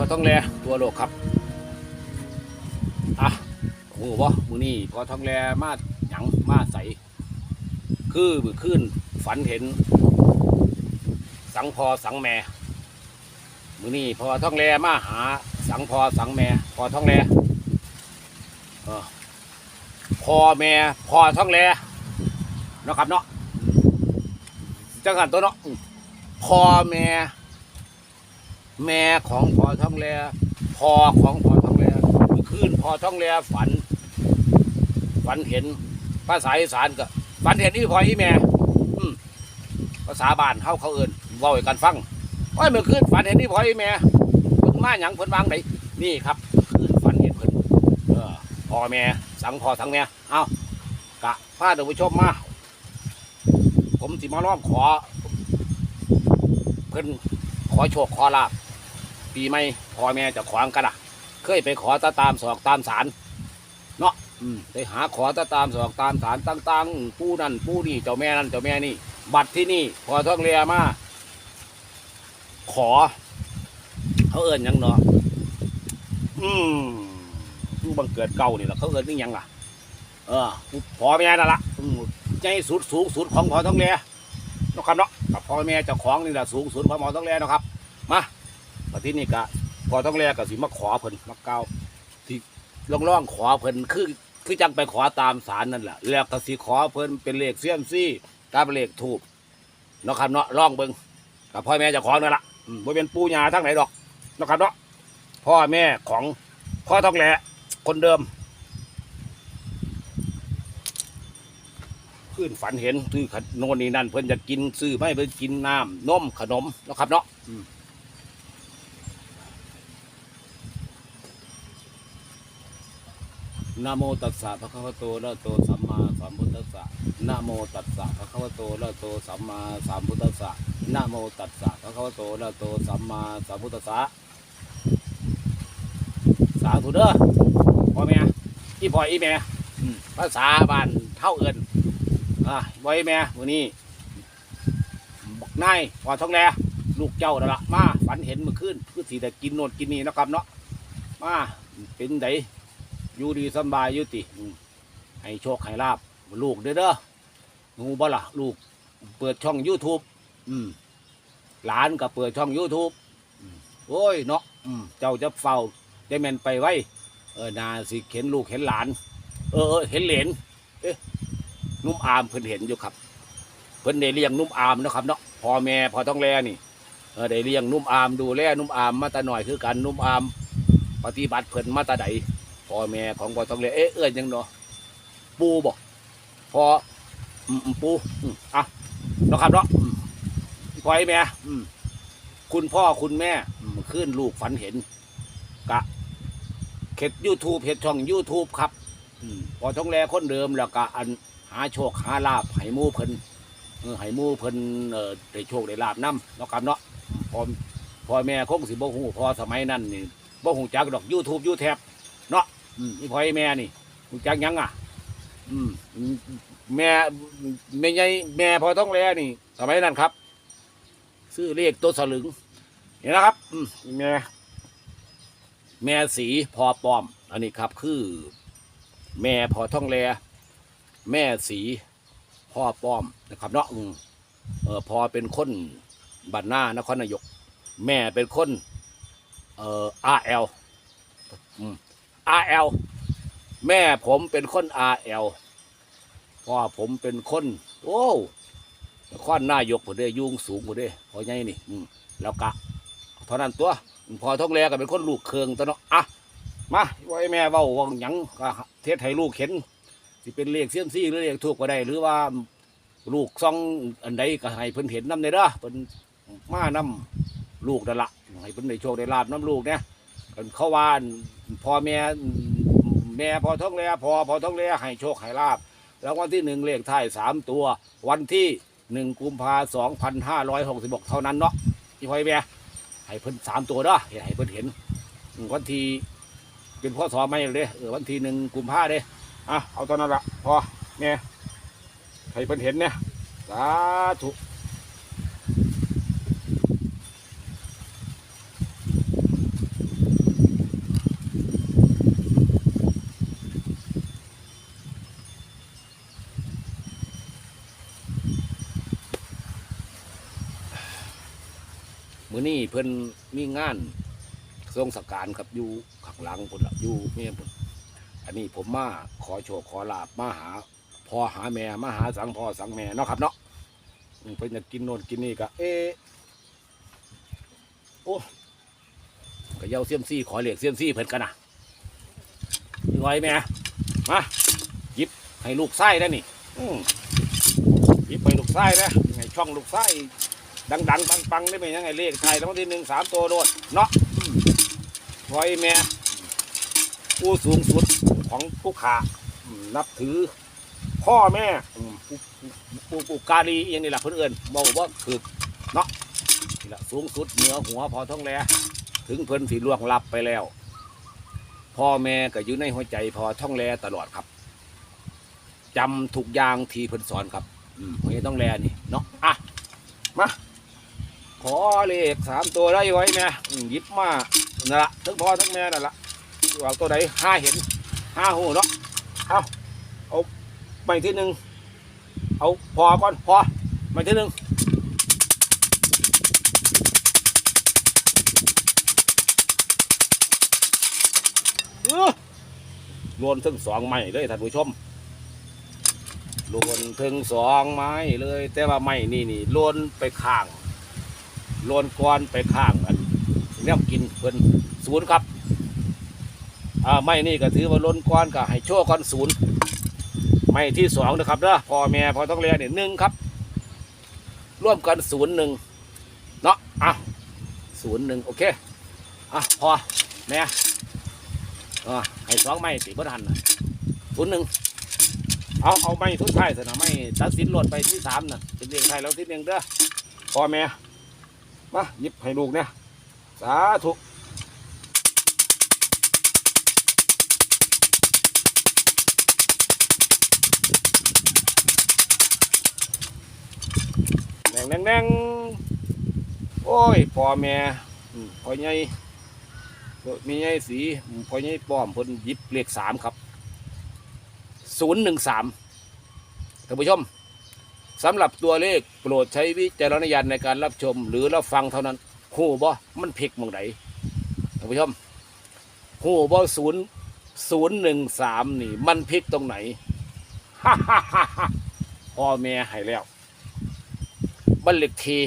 อท้องแลตัวโลกครับ อะโอ้โหวะมือนี่พอท้องแลมาหยังมาใส คือมือขึ้นฝันเห็น สังพอสังแม่มือนี่พอท้องแลมาหา สังพอสังแม่พอท้องแลเออพอแม่พอท้องแลเนาะครับเนาะจังหันตัวเนาะพอแม่ แม่ของพอท้องแลพอของพอท้องแลเมื่อคืนพอท้องแลฝัน ฝันเห็นภาษาอีสานก็ฝันเห็นอีพออีแม่ภาษาบ้านเฮาเขาเอินเว้าให้กันฟังโอ้ยเมื่อคืนฝันเห็นอีพออีแม่เพิ่นมาหยังเพิ่นวางไหนนี่ครับคืนฝันเห็นเพิ่นเออพ่อแม่สังพอสังแม่เอ้ากะพาท่านผู้ชมมา ผมสิมาล้อมขอเพิ่นขอโชคขอลาบ ปีใหม่พ่อแม่จะขวางกันอะ เคยไปขอตาตามสอกตามสารเนาะอืมไปหาขอตาตามสอกตามสารต่างๆผู้นั่นผู้นี่เจ้าแม่นั่นเจ้าแม่นี่ บัตรที่นี่พอท่องเรือมาขอ เขาเอิญยังเนาะอืมผู้บังเกิดเก่านี่แหละเขาเอิญนี่ยังล่ะ เออพอแม่นั่นละใจสุดสูงสุดของพอท่องเรือเนะครับเนาะกับพ่อแม่เจ้าของนี่แหละสูงสุดพ่อหมอต้องแลเนาะครับ มา ปฏินี่กะพอต้องแลกับสิมาขอเพิ่นมาเก้าที่ล่องล่องขอเพิ่นคือคือจังไปขอตามศาลนั่นแหละแล้วก็สิขอเพิ่นเป็นเลขเสี้ยมซี่ตามเลขถูกเนาะครับเนาะล่องเบิ่งกับพ่อแม่จ้าของนั่นแหละบ่เป็นปู่ย่าทั้งไหนดอกเนาะครับเนาะพ่อแม่ของพ่อต้องแลคนเดิมขึ้นฝันเห็นซื้อขนโนนนี่นั่นเพิ่นจะกินซื้อไม่เพิ่นกินน้ำนมขนมนะครับเนาะ นะโมตัสสะภะคะวะโตอะระหะโตสัมมาสัมพุทธัสสะนะโมตัสสะภะคะวะโตอะระหะโตสัมมาสัมพุทธัสสะนะโมตัสสะภะคะวะโตอะระหะโตสัมมาสัมพุทธัสสะสาธุเด้อพ่อแม่อีพ่ออีแม่อืมภาษาบ้านเท่าเอินอะไว้แม่วันนี้บอกนายพอท้องแลลูกเจ้านั่นละมาฝันเห็นเมื่อคืนคือสีแต่กินโน่นกินนี่นะครับเนาะมาเป็นได อยู่ดีสำบายยู่ติอืมให้โชคให้ลาบลูกเด้อเด้องูบ่ล่ะลูกเปิดช่อง YouTube อืม หลานก็เปิดช่อง YouTube อืมโอ้ยเนาะอืมเจ้าจะเฝ้าได้แม่นไปไว้ เออนาสิเห็นลูกเห็นหลาน เออเออเห็นเหลนนุ่มอามเพิ่นเห็นอยู่ครับ เพิ่นได้เลี้ยงนุ่มอามเนาะครับเนาะพ่อแม่พอต้องแลนี่ เออได้เลี้ยงนุ่มอามดูแลนุ่มอามมาแตาหน่อยคือกันนุ่มอาม ปฏิบัติเพิ่นมาแตาใด พ่อแม่ของพอต้องแลเอ๊ะเอื้อนยังเนาะปูบอกพอปูอะเนาะครับเนาะพ่อแม่คุณพ่อคุณแม่ขึ้นลูกฝันเห็น กะเข็ดยูทูบเห็ดช่อง YouTube ครับพอทองแลคนเดิมแล้วก็อันหาโชคหาลาบให้มูเพิ่นเออห้มูเพิ่นเอ่อได้โชคได้ลาบนํเนาะครับเนาะพอพ่อแม่คงสิบ่ฮู้พอสมัยนั้นนี่บ่ฮู้จักดอก YouTube ยูแทบเนาะ อืมนี่พ่อไอ้แม่นี่ฮู้จักหยังอะ อืม แม่แม่ใหญ่แม่พอท้องแลนี่สมัยนั้นครับ ซื้อเลขตัวสลึงเห็นนะครับ อืมแม่แม่สีพอปลอม อันนี้ครับ คือ แม่พอท่องแลแม่สีพ่อป้อมนะครับเนาะอืมเออพอเป็นคนบ้านหน้านครนายก แม่เป็นคนเอ่ออาเอล อาเอลแม่ผมเป็นคนอาเอลพ่อผมเป็นคน โอ้ข้นครนายกผมได้ยุงสูงผมได้พอไงนี่อืมแล้วกะเท่านั้นตัวพอท่องแลก็เป็นคนลูกเคืองตัวเนาะอะมาไว้แม่เว้าว่าหยังก็เทศให้ลูกเห็นสิเป็นเลขเสียมซี่หรือเลขถูกก็ได้ หรือว่าลูกซองอันใดก็ให้เพิ่นเห็นน้ำในเด้อเพิ่นมาน้ำลูกนั่นละให้เพิ่นได้โชคได้ลาบน้ำลูกเนี่ยกันเขาว่า พ่อแม่แม่พอท้องแลพอพอท้องแลให้โชคให้ลาบแล้ววันที่หนึ่งเลขท้ายสามตัว วันที่หนึ่งกุมภาสองพันห้าร้อยหกสิบกเท่านั้นเนาะที่พ่อแม่ให้เพิ่นสามตัวเด้อให้เพิ่นเห็น วันที่เป็นพ่อสอไม่เลยเออวันที่หนึ่งกุมภาเด้อะเอาตอนนั้นละพอเนี่ยใครเพิ่นเห็นเนี่ยสาธุ เพิ่นมีงานทรงสการครับอยู่ข้างหลังพุ่นละอยู่เนี่ยพุ่นอันนี้ผมมาขอโชคขอลาบมาหาพ่อหาแม่มาหาสังพ่อสังแม่เนาะครับเนาะเพิ่นจะกินโน่นกินนี่ก็เอโอ้ก็เย้าเสียมซี่ขอเหลียกเสียมซี่เพิ่นกันนะไหวแม่มาหยิบให้ลูกไส้ได้นี่หยิบไปลูกไส้นะไงช่องลูกไส้ ดัง ๆ ปังๆได้ไหมยังไงเลขไทยแล้ววันที่หนึ่งสามตัวโดดเนาะอืมไว้แม่ผู้สูงสุดของผู้ขานับถือ พ่อแม่อืมผู้ผู้ผู้กาลีอหยังนี่แหละเพื่อนเอินบอกว่าคือเนาะนี่แหละสูงสุดเหนือหัวพอท้องแลถึงเพิ่นสีล่วงลับไปแล้ว พ่อแม่ก็อยู่ในหัวใจพอท้องแลตลอดครับจำทุกอย่างที่เพิ่นสอนครับอืมหัวใจต้องแลนี่เนาะอะมา ขอเลขสามตัวได้ไว้แม่หยิบมานั่นละทั้งพ่อทั้งแม่นั่นละเอาตัวใดห้าเห็นห้าหูเนาะเอาเอาไปที่หนึ่งเอาพอก่อนพอไปที่หนึ่งเออโลนถึงสองไม้เลยท่านผู้ชมโลนถึงสองไม้เลย แต่ว่าไม้นี่นี่โลนไปข้าง โลนก้อนไปข้างกันเนี่ยกินเพิ่นศูนย์ครับอ่าไม่นี่ก็ถือว่าโลนก้อนก็ให้โชว์ก้อนศูนย์ไม่ที่สองนะครับเด้อพ่อแม่พอต้องเรียนเนี่ยหนึ่งครับ ร่วมกันศูนย์หนึ่งเนาะอะศูนย์หนึ่งโอเคอะพอแม่อ่าให้สองไม่ติบ่ทันศูนย์หนึ่งเอาเอาไม่ทุกท้ายสนะไม่ตัดสินหลดไปที่สามน่ะเป็นเรียงไทยแล้วที่หนึ่งเด้อพ่อแม่ มาหยิบให้ลูกเนี่ยสาธุแดงแดงแดงโอ้ยพ่อแม่พ่อใหญ่มีใหญ่สีพ่อใหญ่ป้อมเพิ่นหยิบเลขสามครับศูนย์หนึ่งสามท่านผู้ชม สำหรับตัวเลขโปรดใช้วิจารณญาณในการรับชม หรือรับฟังเท่านั้นหูบ่มันผิกมองไหนท่านผู้ชมหูบ่ศูนย์ศูนย์หนึ่งสามนี่ มันพลิกตรงไหนฮ่าฮ่าฮ่าฮ่าพ่อแม่ให้แล้วบ้านเลขที่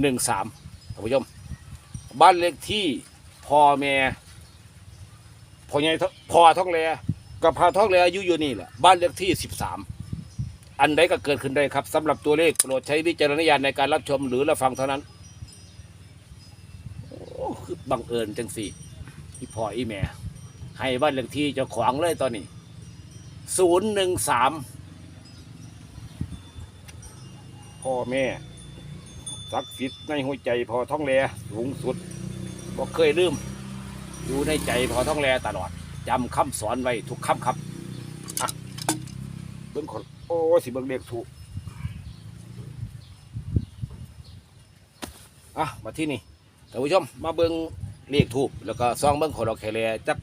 หนึ่งสามท่านผู้ชมบ้านเลขที่พ่อแม่พ่อใหญ่ทพ่อท้องแลกับพาท้องแลอายุอยู่นี่แหละบ้านเลขที่สิบสาม อันใดก็เกิดขึ้นได้ครับสำหรับตัวเลขโปรดใช้วิจารณญาณในการรับชมหรือรับฟังเท่านั้น โอ้คือบังเอิญจังสี่อีพ่ออีแม่ ให้บ้านเลขที่เจ้าของเลยตอนนี้ศูนย์หนึ่งสามพ่อแม่ศักดิ์สิทธิ์ในหัวใจพอท้องแลสูงสุดบ่เคยลืมอยู่ในใจพอท้องแลตลอดจำคำสอนไว้ทุกคำครับอะเบิ่งคน โอ้สิเบิ่งเลขถูกอะมาที่นี่ท่านผู้ชมมาเบิ่งเลขถูกแล้วก็ซองเบิ่งขอดอกแคแลจัก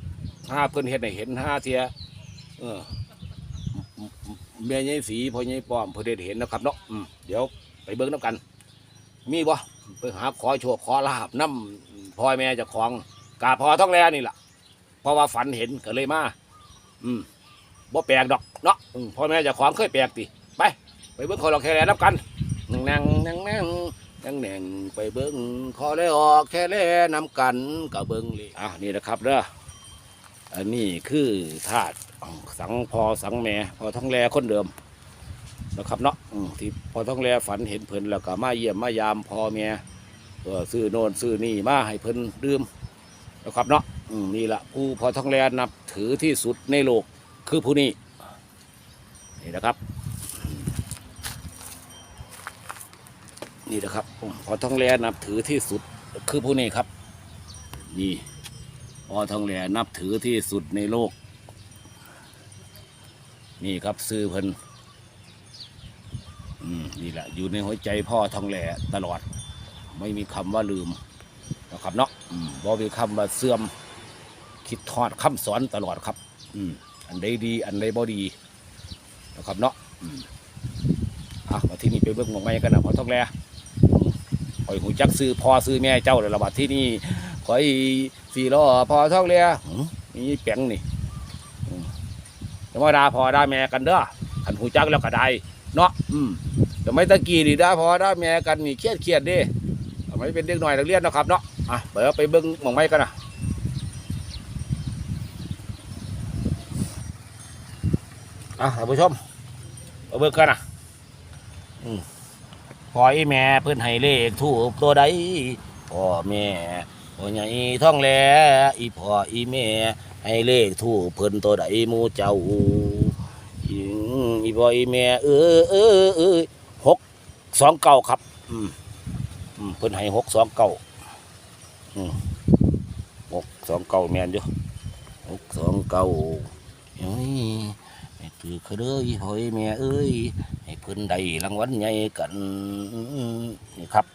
ห้าเพิ่นเฮ็ดให้เห็นห้าเทียเออแม่ใหญ่สีพ่อใหญ่ป้อมเพิ่นได้เห็นนะครับเนาะอืมเดี๋ยวไปเบิ่งน้ำกัน มีบ่ไปหาขอโชคขอลาบน้ำพ่อแม่จะของกาพอท้องแลนี่แหละเพราะว่าฝันเห็นก็เลยมา อืมบ่แปลกดอก เนาะอืมพ่อแม่เจะของเคยแปลกติไป ไปเบิ้งขอเราแค่แลนับกันนั่งนั่งนั่งนั่งนั่งแหน่งไปเบิ้งขอเลยออกแค่แลนำกันกับเบิ้งเลยอะนี่นะครับเด้ออันนี้คือธาตุสังพอสังแม่พอท้องแลคนเดิมนะครับเนาะอืมที่พอท้องแลฝันเห็นเพิ่นแล้วก็มาเยี่ยมมายามพ่อแม่เออซื้อโน่นซื้อนี่มาให้เพิ่นดื่มนะครับเนาะอืมนี่แหละผู้พอท้องแลนับถือที่สุดในโลกคือผู้นี้ นี่นะครับ นี่นะครับพอทองแลนับถือที่สุดคือผู้นี้ครับ นี่พอทองแหลนับถือที่สุดในโลก นี่ครับซื้อเพิ่นอืมนี่แหละ อยู่ในหัวใจพ่อทองแหลตลอด ไม่มีคำว่าลืมนะครับเนาะบ่มีคำว่าเสื่อม คิดทอดคำสอนตลอดครับอืมอันใดดี อันใดบ่ดี นะครับเนาะอะมาที่นี่ไปเบิ่งหมองไม้กันนะพอทองแลอืมข่อยหูจักซื้อพอซื้อแม่เจ้าเลยละบัดที่นี่ข่อยสี่ล้อพอท่องเรือหือนี่แป้งนี่อืมจะมาดาพ่อด่าแม่กันเด้อขันหูจักแล้วก็ได้เนาะอืมแต่ไม่ตะกี้นี่ด่าพ่อด่าแม่กันนี่เครียดเครียดด้ทำไมเป็นเด็กหน่อยนักเรียนนะครับเนาะอะเดี๋ยวไปเบิ้งหมองไม้กันนะอะท่านผู้ชม เบิ้งกันนะอพ่ออีแม่เพิ่นให้เลขถูกตัวใดพ่อแม่พ่อใหญ่ท้องแหลอีพ่ออีแม่ให้เลขถูกเพิ่นตัวใดมูเจ้าอีอีพ่ออีแม่เออเออเออหกสองเก้าครับ อืมเพิ่นให้หกสองเก้าหกสองเก้าแมนอยู่หกสองเก้าเฮ้ย ถือเขาเด้ออีหอยแม่เอ้ยให้เพิ่นได้รางวัลใหญ่กันนี่ครับ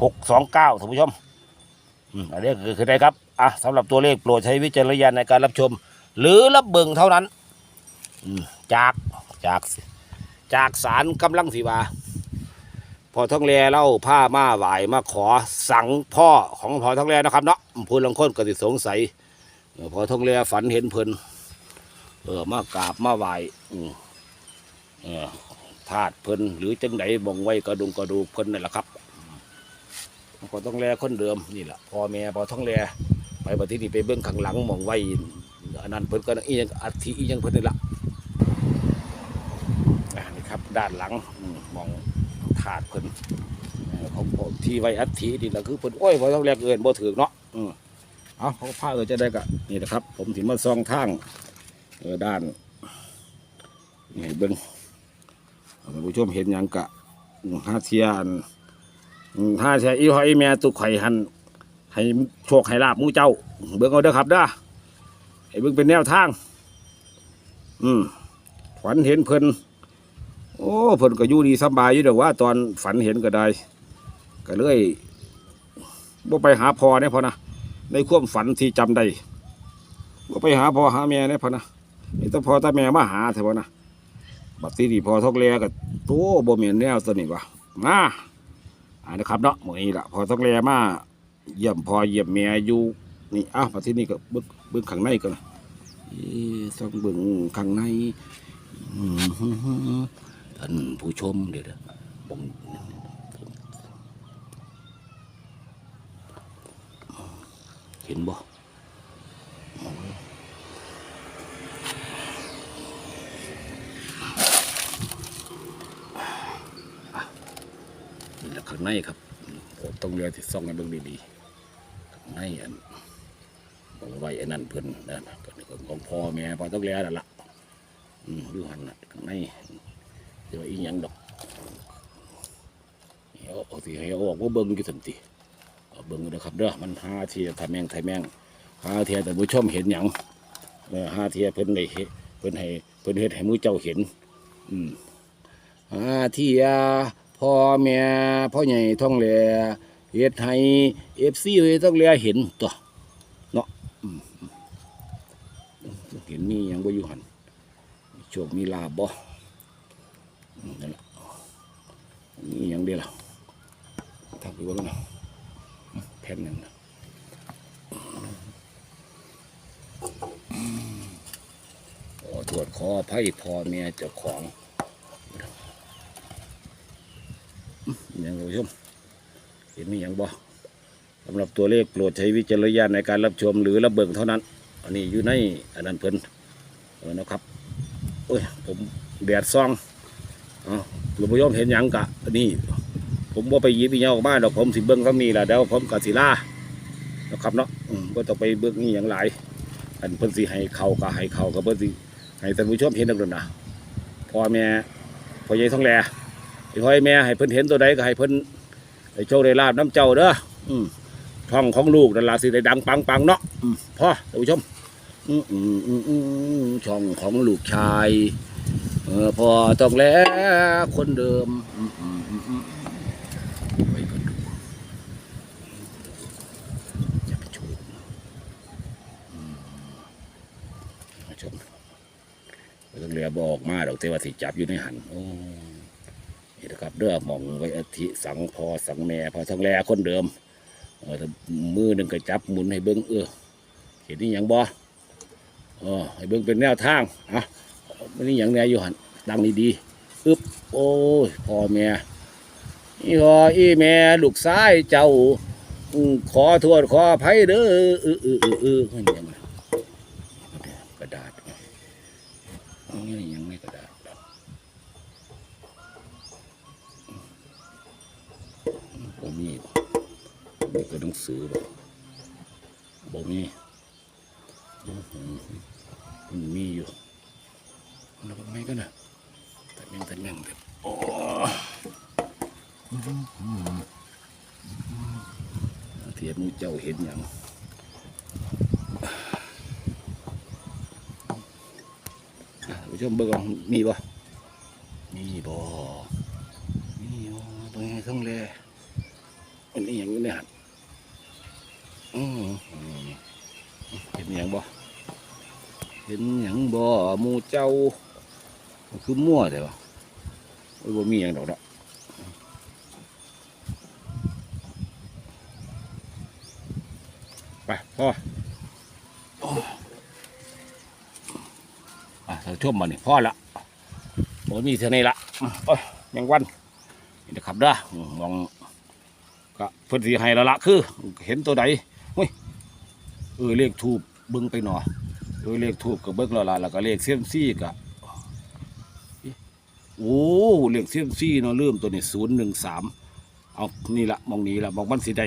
หกสองเก้าท่านผู้ชมอันนี้คือคือได้ครับอะสำหรับตัวเลขโปรดใช้วิจารณญาณในการรับชม หรือรับเบิ่งเท่านั้นจากจากจากสารกำลังสีวาพอท้องแลเล่าผ้ามาไหวมาขอสั่งพ่อของพอท้องแลนะครับเนาะพูดลังคนก็สิสงสัยพอท้องแลฝันเห็นเพลิน เออมากราบมาไหวอืมเออธาตุเพิ่นหรือจังไดบ่งไว้กระดุงกระดูกเพิ่นนั่นแหละครับพอท้องแลคนเดิมนี่แหละพ่อแม่พอท้องแลไปบัดที่นี่ไปเบื้องข้างหลังมองไว้อันนั้นเพิ่นก็อีหยังอัฐิอีหยังเพิ่นนี่ละนี่ครับ ด้านหลังมองถาดเพิ่นของผมที่ไว้อัฐินี่แหละคือเพิ่นโอ้ยบ่ต้องแลเอินบ่ถือเนาะอืมเอาเขาผ้าเออจะได้กะนี่นะครับ ผมถึงมาซองทาง เออด้านนี่เบิ่งท่านผู้ชมเห็นยังกะห้าเทียนห้าเทียอีหอยแม่ตุกไข่หันให้โชคให้ลาบมูเจ้า เบิ่งเอาเด้อครับเด้อให้เบิ่งเป็นแนวทาง อืมฝันเห็นเพิ่นโอ้เพิ่นก็อยู่ดีสบายอยู่เด้อว่า ตอนฝันเห็นก็ได้ ก็เลยบ่ไปหาพ่อเนี่ยพอนะในความฝันที่จำได้บ่ไปหาพ่อหาแม่เนี่ยพอนะ นี่ต้องพ่อตาแม่มาหาเถอะพอนะบัดที่นี่พอทอกแลก็โตบ่แม่นแนวตัวนี้วะมาอ่านะครับเนาะหมือนี้ละพอทอกแลมาเยี่ยมพ่อเยี่ยมแม่อยู่นี่อ้าวบัดที่นี่ก็บิ่งบิ่งข้างในก่อนนะเอ๊ะต้องบิ่งข้างในอืมท่านผู้ชมเดี๋ยวนะผมเห็นบ่นี่แหละ ข้างในครับผมต้องเรียนที่ซ่องกันเบิ่งดีๆข้างในอันเอาไว้อันนั้นเพิ่นนั่นก็นี่ก็ของพ่อแม่พ่อต้องเรียนนั่นละอืมดูหันน่ะข้างในเดี๋ยวอีหยังดอกเอาเอาสิให้อออกว่าเบิ่งกี่สันติเบิ่งเด้อครับเด้อมันหาเทียทำแมงไทยแมงหาเทียแต่ผู้ชมเห็นหยังเออหาเทียเพิ่นได้เพิ่นให้เพิ่นเฮ็ดให้หมูเจ้าเห็น อืมหาเทีย พ่อแม่พ่อใหญ่ท้องแหล่เฮ็ดให้ FC เฮ็ดท้องแหล่เห็นตัวเนาะเห็นมีหยังบ่อยู่หันโชคมีลาบบ่นั่นแหละนี่ยังเดียวล่ะทำไปว่ากันนะแผ่นหนึ่งนะขอตรวจขออภัยพ่อแม่เจ้าของ อยังผู้ชมเห็นมีอย่างบ่สำหรับตัวเลขโปรดใช้วิจารณญาณในการรับชมหรือรับเบิ่งเท่านั้น อันนี้อยู่ในอันนั้นเพิ่นเออนะครับโอ้ยผมแดดซองอ๋อหลวงพ่อยมเห็นหยังกะนี่ ผมว่าไปยิบอีหยังออกมาดอกผมสิเบิ้งเขามีแหละเดี๋ยวผมกสิลานะครับเนาะก็ต้องไปเบิ้งนี่อย่างหลายอันเพิ่นสิให้เขาก็ให้เขาก็เพิ่นสิให้ท่านผู้ชมเห็นดังนั้นนะพ่อแม่พ่อใหญ่ท้องแล ไอ้พ่อแม่ให้เพิ่นเห็นตัวใดก็ให้เพิ่นให้โชคได้ลาบน้ำเจ้าเด้ออืมท้องของลูกนั่นล่ะสิได้ดังปังปังๆเนาะอืมพ่อท่านผู้ชมอืมอืมอืมอืมช่องของลูกชายเออพอต้องแล้วคนเดิมอืมอืมอืมอืมไว้ก่นดูอย่าไปชูอืมมาชมบ่ต้องเรือบอกมาดอกเทวสิจับอยู่ในหันโอ้ นี่นะครับครับเด้อหมองไว้อาทิสังพอสังแม่พอทองแลคนเดิมเออมือหนึ่งก็จับหมุนให้เบิ้งเออเห็นนี่ยังบ่เออให้เบิ้งเป็นแนวทางอะมันนี่ยังแน่อยู่หันดังดีๆอึบโอ้ยพ่อแม่อีพออีแม่ลูกชายเจ้าขอโทษขออภัยเด้อเออเออเออเออ มีก็ต้องซื้อบ่บ่มีอื้อหือมันมีอยู่แล้วบ่ไม่กันนะแต่แม่งแต่แม่งแต่โอ้อื้อหือเทียบมูเจ้าเห็นหยังอะท่านผู้ชมเบิ่งเอามีบ่มีบ่มีบ่เบิ่งให้ทั้งแลอันนี้อย่างนี้เนี่ยอืมอืมเห็นอย่างบ่เห็นอย่างบ่หมูเจ้า คือมั่วแต่ว่าโอ้ยบ่มีอย่างดอกเนาะไปพ่ออะเราช่วมมานี่พ่อละบ่มีเท่านี้ละโอ้ยยังวันนี่นะครับเด้อมองก็เพิ่นสิให้แล้วละคือ เห็นตัวใดเฮ้ยเออเลขทูบบิ่งไปหนอ เออเลขทูบก็เบิ่งแล้วล่ะแล้วก็เลขเซียมซี่ก็โอ้เลขเซียมซี่เนาะเริ่มตัวนี้ศูนย์หนึ่งสามเอานี่ละมองนี้ละมองมันสิได้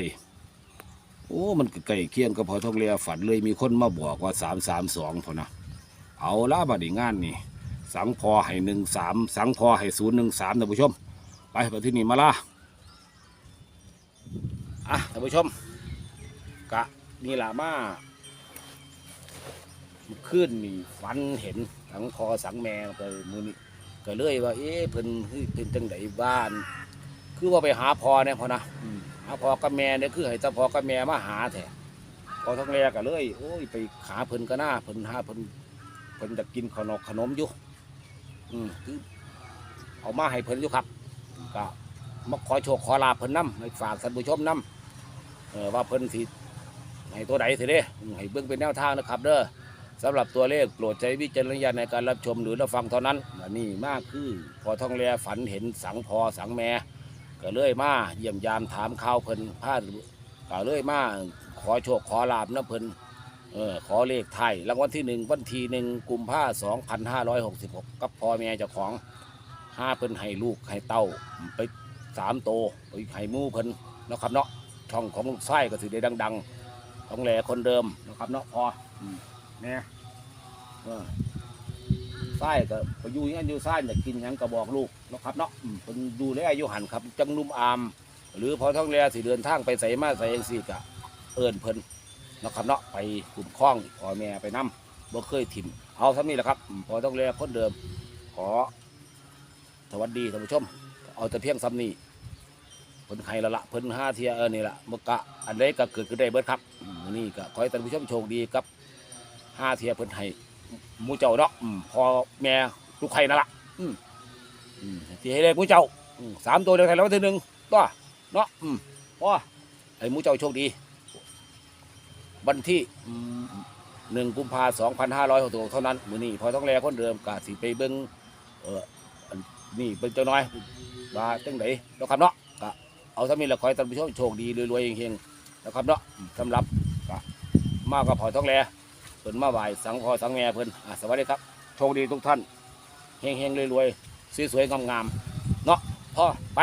โอ้มันก็ใกล้เคียงกับพอทองเรียฝันเลยมีคนมาบอกว่าสามสามสองพอนะเอาละบัดนี้งานนี่สังพอให้หนึ่งสามสังพอให้ศูนย์หนึ่งสามท่านผู้ชม ไปไปที่นี่มาละอะท่านผู้ชมกะนี่ละมา ขึ้นนี่ฝันเห็นสังคอสังแมวไปมือนี่ก็เลยว่า เอ๊ะเพิ่นเฮ้ยเป็นจังไดบ้าน คือว่าไปหาพอเนี่ยพอนะหาพอกับแม่เนี่ยคือให้ตาพอกับแม่มาหาแท้พอท้องแรกก็เลย โอ้ยไปหาเพิ่นก็น่าเพิ่นหาเพิ่นเพิ่นจะกินขนมขนมอยู่อืมคือเอามาให้เพิ่นอยู่ครับก็มาขอโชคขอลาเพิ่นน้ำให้ฝากท่านผู้ชมน้ำเออว่าเพิ่นสิให้ตัวใดสิเด้ให้เบิ่งเป็นแนวทางนะครับ เด้อ สำหรับตัวเลขโปรดใช้วิจารณญาณในการรับชมหรือรับฟังเท่านั้นนนี้มากคือพอท่องแลฝันเห็นสังพอสังแม่ก็เลยมาเยี่ยมยามถามข่าวเพิ่นพาก็เลยมาขอโชคขอลาบนะเพิ่นเออขอเลขไทยรางวัลที่หนึ่งวันที่หนึ่งกุมภาสองพันห้าร้อยหกสิบหกกับพ่อแม่เจ้าของห้าเพิ่นให้ลูกให้เต้าไปสามโตไปไข่มูเพิ่นนะครับเนาะช่องของลูกไส้ก็ถือได้ดัง ๆ ของแหล่คนเดิมนะครับเนาะพอ เนี่ยไส้ก็ไปอยู่อยังอยู่ไส้อยากกินหยังก็บอกลูกนะครับเนาะเพิ่นดูแลอายุหันครับ จังนุ่มอาม หรือพอท้องแลสิเดินทางไปใส่มาใส่เองสิกะเอิญเพิ่นนะครับเนาะไปกลุ่มคล้องพ่อแม่ไปนํบ่เคยถิ่มเอาเท่านี้แหละครับ พอท้องแลคนเดิม ขอสวัสดีท่านผู้ชม เอาแต่เพียงซ้ำนี้เพิ่นให้และละเพิ่นห้าเทียเออนี่ละมกะอันใดก็เกิดขึ้นได้เบิดครับนี่ก็ขอให้ท่านผู้ชมโชคดีกับ ห้าเทียเพิ่นให้หมูเจ้าเนาะอืมพอแม่ลูกไข่นั่นละอืมอืมที่ให้เลขหมูเจ้าอืมสามตัวเดียวไทยแล้ววันที่หนึ่งตัวเนาะอืมพอให้หมูเจ้าโชคดี วันที่อืมหนึ่งกุมภาสองพันห้าร้อยหกสิบหกเท่านั้นมือนี้พอต้องแลคนเดิมกะสิไปเบิ่งเอออันนี่เป็นเจ้าน้อยว่าจังไดเนาะครับเนาะก็เอาสามีละคอยท่านผู้ชมโชคดีรวยๆเฮงๆนะครับเนาะสำหรับก็มากับพอท้องแล พิ่นมาไหวสังพอสังแม่เพิ่นอะสวัสดีครับ โชคดีทุกท่านเฮงเฮงรวยรวยสวยๆงามๆเนาะพ่อไป